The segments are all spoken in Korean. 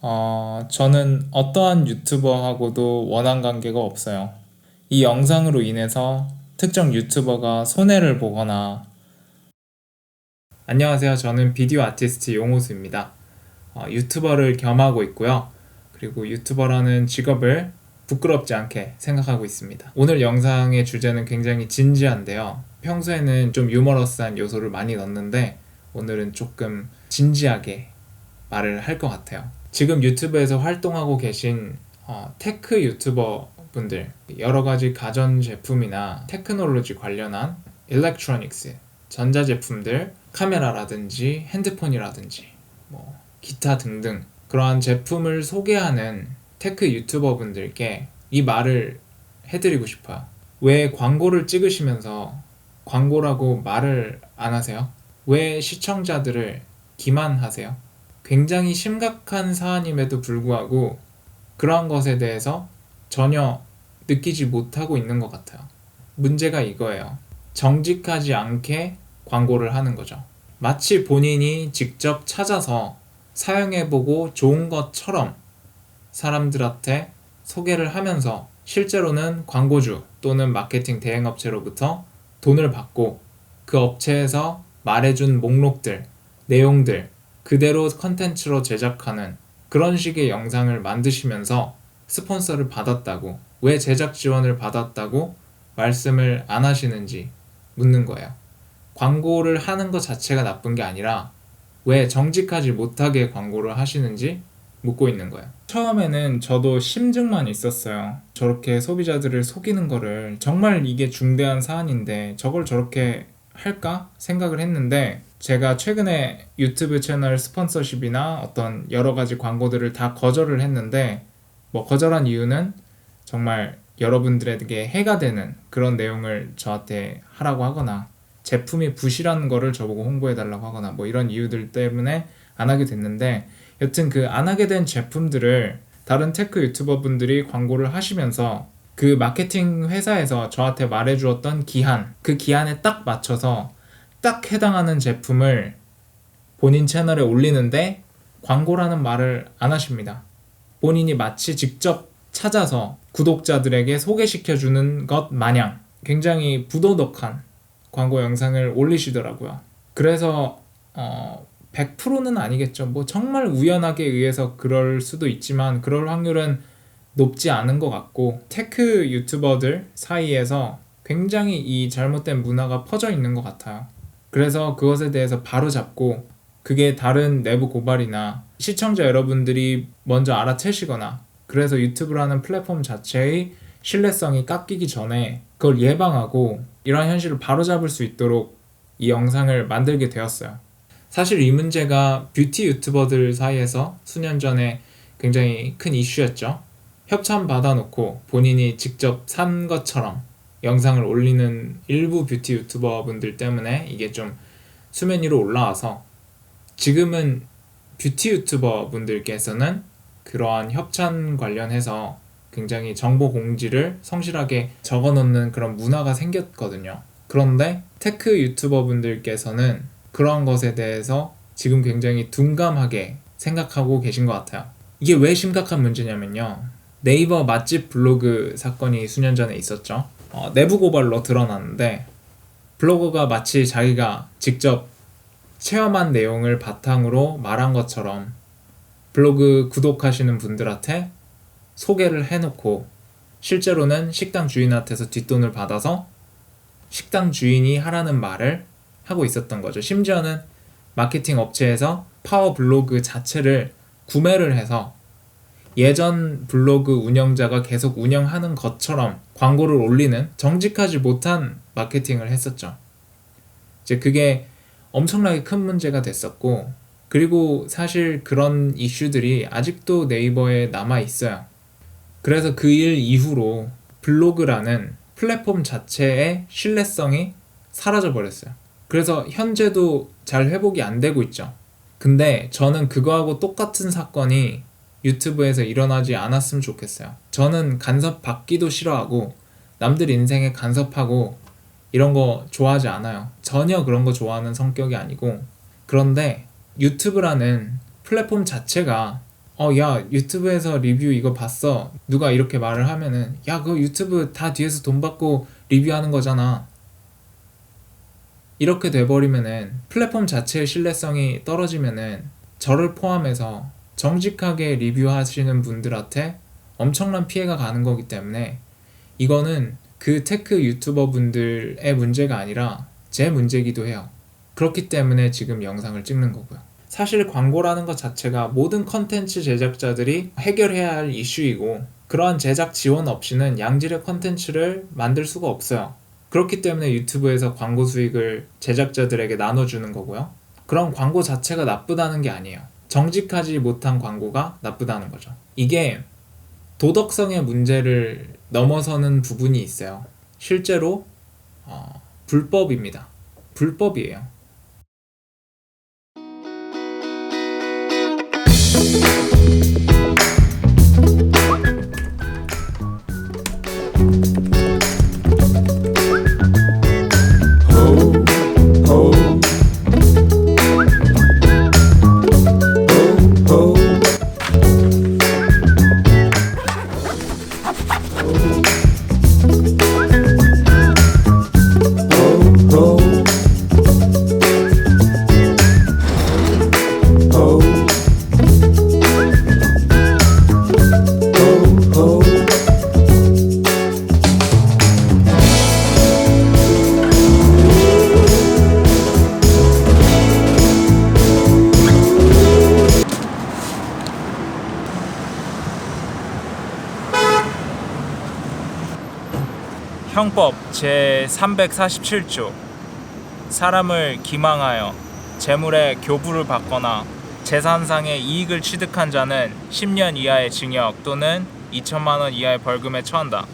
어, 저는 어떠한 유튜버하고도 원한 관계가 없어요. 이 영상으로 인해서 특정 유튜버가 손해를 보거나 안녕하세요. 저는 비디오 아티스트 용호수입니다. 어, 유튜버를 겸하고 있고요. 그리고 유튜버라는 직업을 부끄럽지 않게 생각하고 있습니다. 오늘 영상의 주제는 굉장히 진지한데요. 평소에는 좀 유머러스한 요소를 많이 넣는데 오늘은 조금 진지하게 말을 할 것 같아요. 지금 유튜브에서 활동하고 계신 어, 테크 유튜버 분들 여러 가지 가전 제품이나 테크놀로지 관련한 일렉트로닉스 전자 제품들 카메라라든지 핸드폰이라든지 뭐 기타 등등 그러한 제품을 소개하는 테크 유튜버 분들께 이 말을 해드리고 싶어요. 왜 광고를 찍으시면서 광고라고 말을 안 하세요? 왜 시청자들을 기만하세요? 굉장히 심각한 사안임에도 불구하고 그러한 것에 대해서 전혀 느끼지 못하고 있는 것 같아요. 문제가 이거예요. 정직하지 않게 광고를 하는 거죠. 마치 본인이 직접 찾아서 사용해보고 좋은 것처럼 사람들한테 소개를 하면서 실제로는 광고주 또는 마케팅 대행업체로부터 돈을 받고 그 업체에서 말해준 목록들, 내용들 그대로 컨텐츠로 제작하는 그런 식의 영상을 만드시면서 스폰서를 받았다고 왜 제작 지원을 받았다고 말씀을 안 하시는지 묻는 거예요. 광고를 하는 것 자체가 나쁜 게 아니라 왜 정직하지 못하게 광고를 하시는지 묻고 있는 거예요. 처음에는 저도 심증만 있었어요. 저렇게 소비자들을 속이는 거를 정말 이게 중대한 사안인데 저걸 저렇게 할까 생각을 했는데 제가 최근에 유튜브 채널 스폰서십이나 어떤 여러 가지 광고들을 다 거절을 했는데 뭐 거절한 이유는 정말 여러분들에게 해가 되는 그런 내용을 저한테 하라고 하거나 제품이 부실한 거를 저보고 홍보해 달라고 하거나 뭐 이런 이유들 때문에 안 하게 됐는데 여튼 그 안 하게 된 제품들을 다른 테크 유튜버 분들이 광고를 하시면서 그 마케팅 회사에서 저한테 말해 주었던 기한, 그 기한에 딱 맞춰서 딱 해당하는 제품을 본인 채널에 올리는데 광고라는 말을 안 하십니다. 본인이 마치 직접 찾아서 구독자들에게 소개시켜 주는 것 마냥 굉장히 부도덕한 광고 영상을 올리시더라고요. 그래서 어 100%는 아니겠죠. 뭐 정말 우연하게 의해서 그럴 수도 있지만 그럴 확률은 높지 않은 것 같고 테크 유튜버들 사이에서 굉장히 이 잘못된 문화가 퍼져 있는 것 같아요. 그래서 그것에 대해서 바로 잡고 그게 다른 내부 고발이나 시청자 여러분들이 먼저 알아채시거나 그래서 유튜브라는 플랫폼 자체의 신뢰성이 깎이기 전에 그걸 예방하고 이러한 현실을 바로잡을 수 있도록 이 영상을 만들게 되었어요. 사실 이 문제가 뷰티 유튜버들 사이에서 수년 전에 굉장히 큰 이슈였죠. 협찬 받아놓고 본인이 직접 산 것처럼 영상을 올리는 일부 뷰티 유튜버 분들 때문에 이게 좀 수면 위로 올라와서 지금은 뷰티 유튜버 분들께서는 그러한 협찬 관련해서 굉장히 정보 공지를 성실하게 적어 놓는 그런 문화가 생겼거든요. 그런데 테크 유튜버 분들께서는 그러한 것에 대해서 지금 굉장히 둔감하게 생각하고 계신 것 같아요. 이게 왜 심각한 문제냐면요. 네이버 맛집 블로그 사건이 수년 전에 있었죠. 어, 내부 고발로 드러났는데 블로거가 마치 자기가 직접 체험한 내용을 바탕으로 말한 것처럼 블로그 구독하시는 분들한테 소개를 해놓고 실제로는 식당 주인한테서 뒷돈을 받아서 식당 주인이 하라는 말을 하고 있었던 거죠. 심지어는 마케팅 업체에서 파워 블로그 자체를 구매를 해서 예전 블로그 운영자가 계속 운영하는 것처럼 광고를 올리는 정직하지 못한 마케팅을 했었죠. 이제 그게 엄청나게 큰 문제가 됐었고, 그리고 사실 그런 이슈들이 아직도 네이버에 남아 있어요. 그래서 그 일 이후로 블로그라는 플랫폼 자체의 신뢰성이 사라져 버렸어요. 그래서 현재도 잘 회복이 안 되고 있죠. 근데 저는 그거하고 똑같은 사건이 유튜브에서 일어나지 않았으면 좋겠어요. 저는 간섭 받기도 싫어하고 남들 인생에 간섭하고 이런 거 좋아하지 않아요. 전혀 그런 거 좋아하는 성격이 아니고 그런데 유튜브라는 플랫폼 자체가 어, 야, 유튜브에서 리뷰 이거 봤어. 누가 이렇게 말을 하면은, 야, 그거 유튜브 다 뒤에서 돈 받고 리뷰하는 거잖아. 이렇게 돼버리면은 플랫폼 자체의 신뢰성이 떨어지면은 저를 포함해서 정직하게 리뷰하시는 분들한테 엄청난 피해가 가는 거기 때문에 이거는 그 테크 유튜버 분들의 문제가 아니라 제 문제기도 해요. 그렇기 때문에 지금 영상을 찍는 거고요. 사실 광고라는 것 자체가 모든 컨텐츠 제작자들이 해결해야 할 이슈이고 그러한 제작 지원 없이는 양질의 컨텐츠를 만들 수가 없어요. 그렇기 때문에 유튜브에서 광고 수익을 제작자들에게 나눠주는 거고요. 그런 광고 자체가 나쁘다는 게 아니에요. 정직하지 못한 광고가 나쁘다는 거죠. 이게 도덕성의 문제를 넘어서는 부분이 있어요. 실제로 어, 불법입니다. 불법이에요. 형법 제 347조 사람을 기망하여 재물의 교부를 받거나 재산상의 이익을 취득한 자는 10년 이하의 징역 또는 2천만 원 이하의 벌금에 처한다.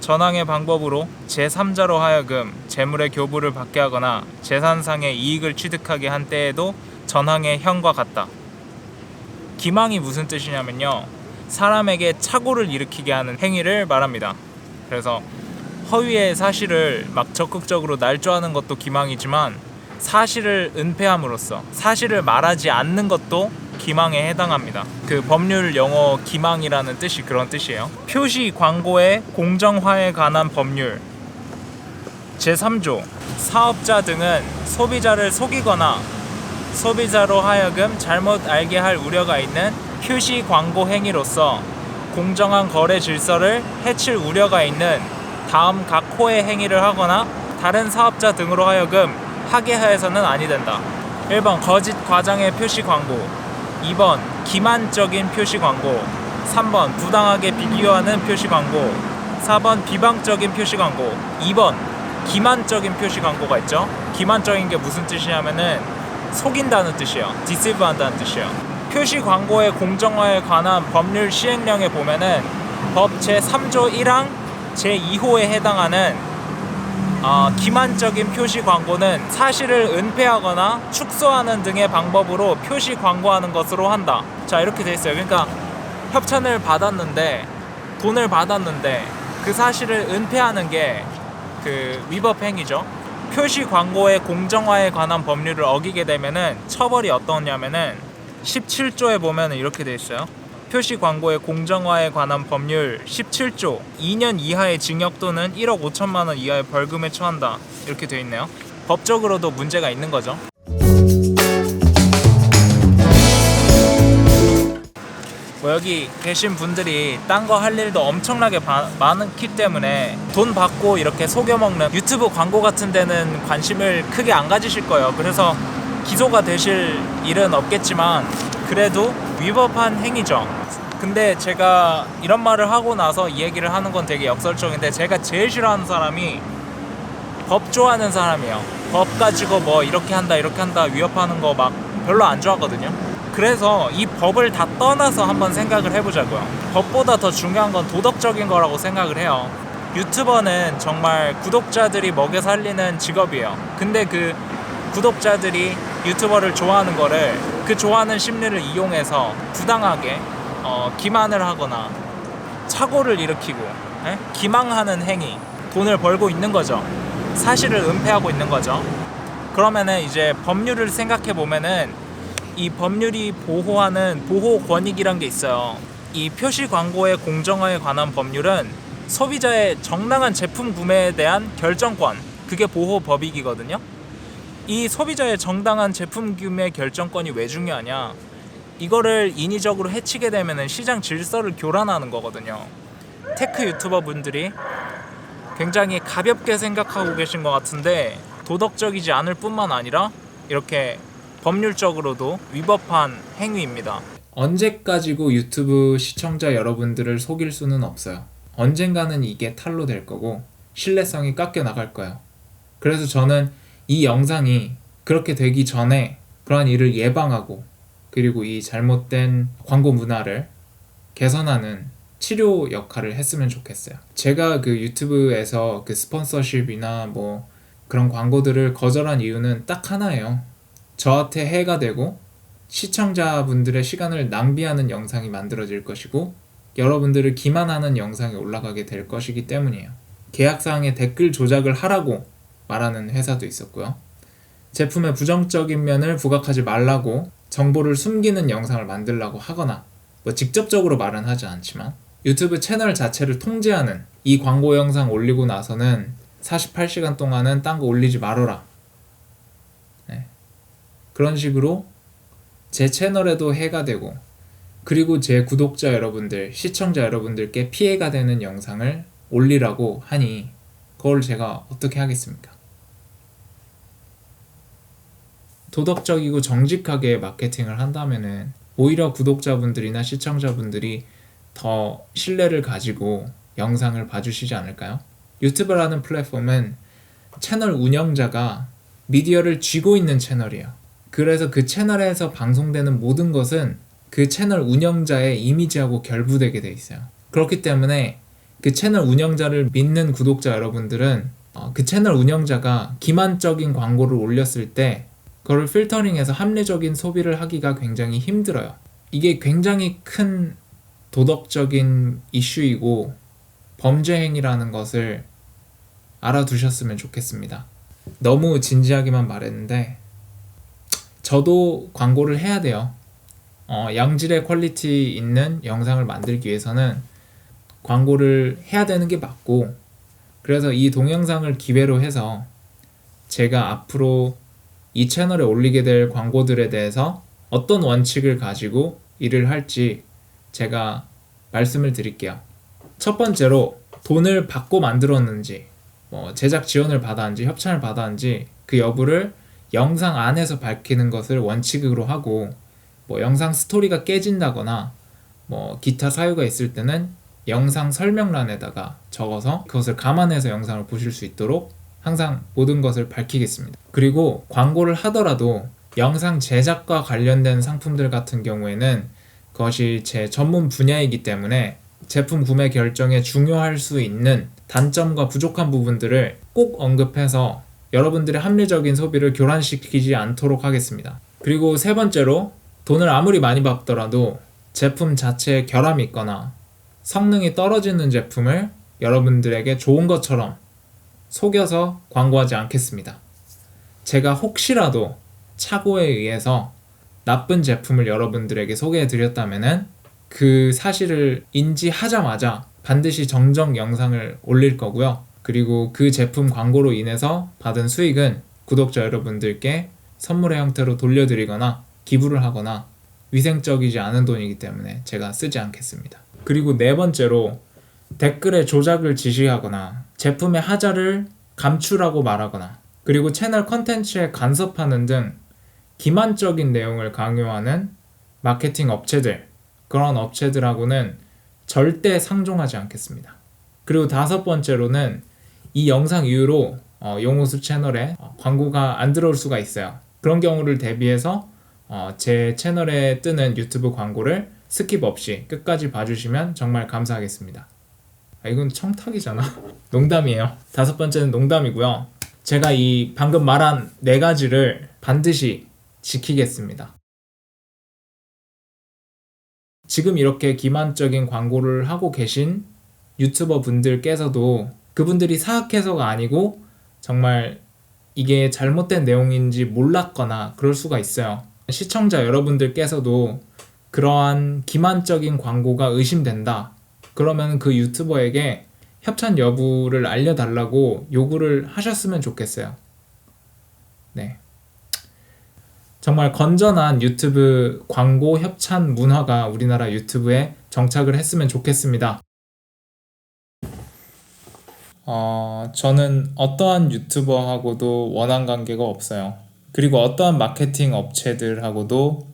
전항의 방법으로 제3자로 하여금 재물의 교부를 받게 하거나 재산상의 이익을 취득하게 한 때에도 전항의 형과 같다. 기망이 무슨 뜻이냐면요. 사람에게 착오를 일으키게 하는 행위를 말합니다. 그래서 허위의 사실을 막 적극적으로 날조하는 것도 기망이지만 사실을 은폐함으로써 사실을 말하지 않는 것도 기망에 해당합니다. 그 법률 영어 기망이라는 뜻이 그런 뜻이에요. 표시 광고의 공정화에 관한 법률 제3조 사업자 등은 소비자를 속이거나 소비자로 하여금 잘못 알게 할 우려가 있는 표시 광고 행위로서 공정한 거래 질서를 해칠 우려가 있는 다음 각 호의 행위를 하거나 다른 사업자 등으로 하여금 하게 하여서는 아니 된다. 1번 거짓 과장의 표시 광고 2번 기만적인 표시 광고 3번 부당하게 비교하는 표시 광고 4번 비방적인 표시 광고 2번 기만적인 표시 광고가 있죠. 기만적인 게 무슨 뜻이냐면은 속인다는 뜻이에요. 디시브 한다는 뜻이에요. 표시 광고의 공정화에 관한 법률 시행령에 보면은 법 제3조 1항 제2호에 해당하는 어, 기만적인 표시 광고는 사실을 은폐하거나 축소하는 등의 방법으로 표시 광고하는 것으로 한다. 자 이렇게 돼 있어요. 그러니까 협찬을 받았는데 돈을 받았는데 그 사실을 은폐하는 게 그 위법 행위죠. 표시 광고의 공정화에 관한 법률을 어기게 되면은 처벌이 어떠냐면은 17조에 보면은 이렇게 돼 있어요. 표시 광고의 공정화에 관한 법률 17조 2년 이하의 징역 또는 1억 5천만 원 이하의 벌금에 처한다 이렇게 돼 있네요. 법적으로도 문제가 있는 거죠. 뭐 여기 계신 분들이 딴 거 할 일도 엄청나게 바- 많기 때문에 돈 받고 이렇게 속여 먹는 유튜브 광고 같은 데는 관심을 크게 안 가지실 거예요. 그래서 기소가 되실 일은 없겠지만 그래도 위법한 행위죠. 근데 제가 이런 말을 하고 나서 이 얘기를 하는 건 되게 역설적인데 제가 제일 싫어하는 사람이 법 좋아하는 사람이에요. 법 가지고 뭐 이렇게 한다 이렇게 한다 위협하는 거 막 별로 안 좋아하거든요. 그래서 이 법을 다 떠나서 한번 생각을 해보자고요. 법보다 더 중요한 건 도덕적인 거라고 생각을 해요. 유튜버는 정말 구독자들이 먹여 살리는 직업이에요. 근데 그 구독자들이 유튜버를 좋아하는 거를 그 좋아하는 심리를 이용해서 부당하게 어, 기만을 하거나 착오를 일으키고 예? 기망하는 행위 돈을 벌고 있는 거죠 사실을 은폐하고 있는 거죠 그러면은 이제 법률을 생각해 보면은 이 법률이 보호하는 보호 권익이란 게 있어요. 이 표시 광고의 공정화에 관한 법률은 소비자의 정당한 제품 구매에 대한 결정권, 그게 보호 법익이거든요. 이 소비자의 정당한 제품 구매 결정권이 왜 중요하냐? 이거를 인위적으로 해치게 되면은 시장 질서를 교란하는 거거든요. 테크 유튜버 분들이 굉장히 가볍게 생각하고 계신 것 같은데 도덕적이지 않을 뿐만 아니라 이렇게 법률적으로도 위법한 행위입니다. 언제까지고 유튜브 시청자 여러분들을 속일 수는 없어요. 언젠가는 이게 탈로 될 거고 신뢰성이 깎여 나갈 거예요. 그래서 저는 이 영상이 그렇게 되기 전에 그러한 일을 예방하고 그리고 이 잘못된 광고 문화를 개선하는 치료 역할을 했으면 좋겠어요. 제가 그 유튜브에서 그 스폰서십이나 뭐 그런 광고들을 거절한 이유는 딱 하나예요. 저한테 해가 되고 시청자분들의 시간을 낭비하는 영상이 만들어질 것이고 여러분들을 기만하는 영상이 올라가게 될 것이기 때문이에요. 계약사항에 댓글 조작을 하라고 말하는 회사도 있었고요. 제품의 부정적인 면을 부각하지 말라고 정보를 숨기는 영상을 만들라고 하거나 뭐 직접적으로 말은 하지 않지만 유튜브 채널 자체를 통제하는 이 광고 영상 올리고 나서는 48시간 동안은 딴 거 올리지 말아라. 네. 그런 식으로 제 채널에도 해가 되고 그리고 제 구독자 여러분들, 시청자 여러분들께 피해가 되는 영상을 올리라고 하니 그걸 제가 어떻게 하겠습니까? 도덕적이고 정직하게 마케팅을 한다면은 오히려 구독자분들이나 시청자분들이 더 신뢰를 가지고 영상을 봐주시지 않을까요? 유튜브라는 플랫폼은 채널 운영자가 미디어를 쥐고 있는 채널이에요. 그래서 그 채널에서 방송되는 모든 것은 그 채널 운영자의 이미지하고 결부되게 돼 있어요. 그렇기 때문에 그 채널 운영자를 믿는 구독자 여러분들은 어, 그 채널 운영자가 기만적인 광고를 올렸을 때 그걸 필터링해서 합리적인 소비를 하기가 굉장히 힘들어요. 이게 굉장히 큰 도덕적인 이슈이고 범죄 행위라는 것을 알아두셨으면 좋겠습니다. 너무 진지하게만 말했는데 저도 광고를 해야 돼요. 어, 양질의 퀄리티 있는 영상을 만들기 위해서는 광고를 해야 되는 게 맞고 그래서 이 동영상을 기회로 해서 제가 앞으로 이 채널에 올리게 될 광고들에 대해서 어떤 원칙을 가지고 일을 할지 제가 말씀을 드릴게요. 첫 번째로 돈을 받고 만들었는지, 뭐 제작 지원을 받았는지, 협찬을 받았는지 그 여부를 영상 안에서 밝히는 것을 원칙으로 하고, 뭐 영상 스토리가 깨진다거나, 뭐 기타 사유가 있을 때는 영상 설명란에다가 적어서 그것을 감안해서 영상을 보실 수 있도록 항상 모든 것을 밝히겠습니다. 그리고 광고를 하더라도 영상 제작과 관련된 상품들 같은 경우에는 그것이 제 전문 분야이기 때문에 제품 구매 결정에 중요할 수 있는 단점과 부족한 부분들을 꼭 언급해서 여러분들의 합리적인 소비를 교란시키지 않도록 하겠습니다. 그리고 세 번째로 돈을 아무리 많이 받더라도 제품 자체에 결함이 있거나 성능이 떨어지는 제품을 여러분들에게 좋은 것처럼 속여서 광고하지 않겠습니다. 제가 혹시라도 착오에 의해서 나쁜 제품을 여러분들에게 소개해 드렸다면은 그 사실을 인지하자마자 반드시 정정 영상을 올릴 거고요. 그리고 그 제품 광고로 인해서 받은 수익은 구독자 여러분들께 선물의 형태로 돌려드리거나 기부를 하거나 위생적이지 않은 돈이기 때문에 제가 쓰지 않겠습니다. 그리고 네 번째로 댓글에 조작을 지시하거나 제품의 하자를 감추라고 말하거나 그리고 채널 컨텐츠에 간섭하는 등 기만적인 내용을 강요하는 마케팅 업체들 그런 업체들하고는 절대 상종하지 않겠습니다. 그리고 다섯 번째로는 이 영상 이후로 어, 용호수 채널에 어, 광고가 안 들어올 수가 있어요. 그런 경우를 대비해서 어, 제 채널에 뜨는 유튜브 광고를 스킵 없이 끝까지 봐주시면 정말 감사하겠습니다. 아, 이건 청탁이잖아. 농담이에요. 다섯 번째는 농담이고요. 제가 이 방금 말한 네 가지를 반드시 지키겠습니다. 지금 이렇게 기만적인 광고를 하고 계신 유튜버 분들께서도 그분들이 사악해서가 아니고 정말 이게 잘못된 내용인지 몰랐거나 그럴 수가 있어요. 시청자 여러분들께서도 그러한 기만적인 광고가 의심된다. 그러면 그 유튜버에게 협찬 여부를 알려달라고 요구를 하셨으면 좋겠어요. 네. 정말 건전한 유튜브 광고 협찬 문화가 우리나라 유튜브에 정착을 했으면 좋겠습니다. 어, 저는 어떠한 유튜버하고도 원한 관계가 없어요. 그리고 어떠한 마케팅 업체들하고도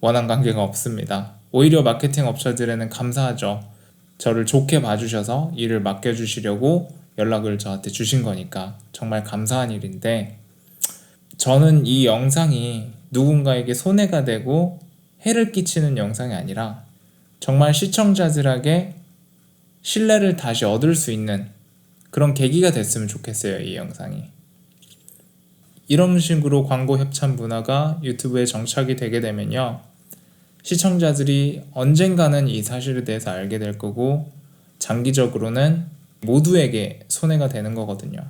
원한 관계가 없습니다. 오히려 마케팅 업체들에는 감사하죠. 저를 좋게 봐주셔서 일을 맡겨주시려고 연락을 저한테 주신 거니까 정말 감사한 일인데 저는 이 영상이 누군가에게 손해가 되고 해를 끼치는 영상이 아니라 정말 시청자들에게 신뢰를 다시 얻을 수 있는 그런 계기가 됐으면 좋겠어요, 이 영상이. 이런 식으로 광고 협찬 문화가 유튜브에 정착이 되게 되면요. 시청자들이 언젠가는 이 사실에 대해서 알게 될 거고, 장기적으로는 모두에게 손해가 되는 거거든요.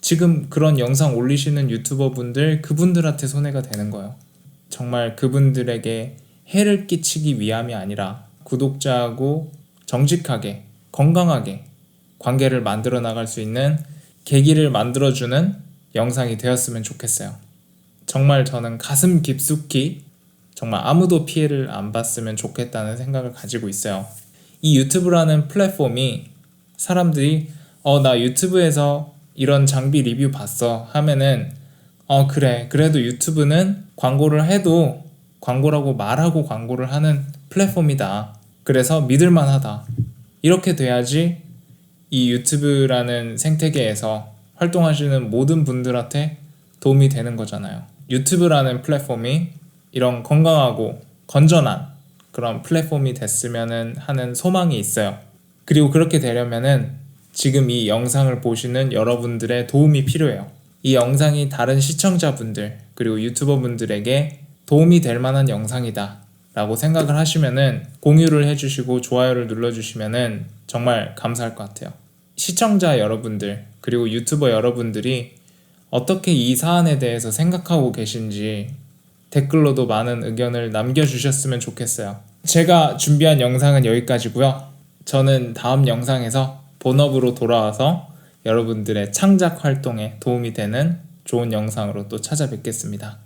지금 그런 영상 올리시는 유튜버 분들, 그분들한테 손해가 되는 거예요. 정말 그분들에게 해를 끼치기 위함이 아니라 구독자하고 정직하게, 건강하게 관계를 만들어 나갈 수 있는 계기를 만들어주는 영상이 되었으면 좋겠어요. 정말 저는 가슴 깊숙이 정말 아무도 피해를 안 봤으면 좋겠다는 생각을 가지고 있어요. 이 유튜브라는 플랫폼이 사람들이 어, 나 유튜브에서 이런 장비 리뷰 봤어 하면은 어, 그래. 그래도 유튜브는 광고를 해도 광고라고 말하고 광고를 하는 플랫폼이다. 그래서 믿을만 하다. 이렇게 돼야지 이 유튜브라는 생태계에서 활동하시는 모든 분들한테 도움이 되는 거잖아요. 유튜브라는 플랫폼이 이런 건강하고 건전한 그런 플랫폼이 됐으면 하는 소망이 있어요. 그리고 그렇게 되려면은 지금 이 영상을 보시는 여러분들의 도움이 필요해요. 이 영상이 다른 시청자분들 그리고 유튜버분들에게 도움이 될 만한 영상이다 라고 생각을 하시면은 공유를 해주시고 좋아요를 눌러주시면은 정말 감사할 것 같아요. 시청자 여러분들 그리고 유튜버 여러분들이 어떻게 이 사안에 대해서 생각하고 계신지 댓글로도 많은 의견을 남겨주셨으면 좋겠어요. 제가 준비한 영상은 여기까지고요. 저는 다음 영상에서 본업으로 돌아와서 여러분들의 창작 활동에 도움이 되는 좋은 영상으로 또 찾아뵙겠습니다.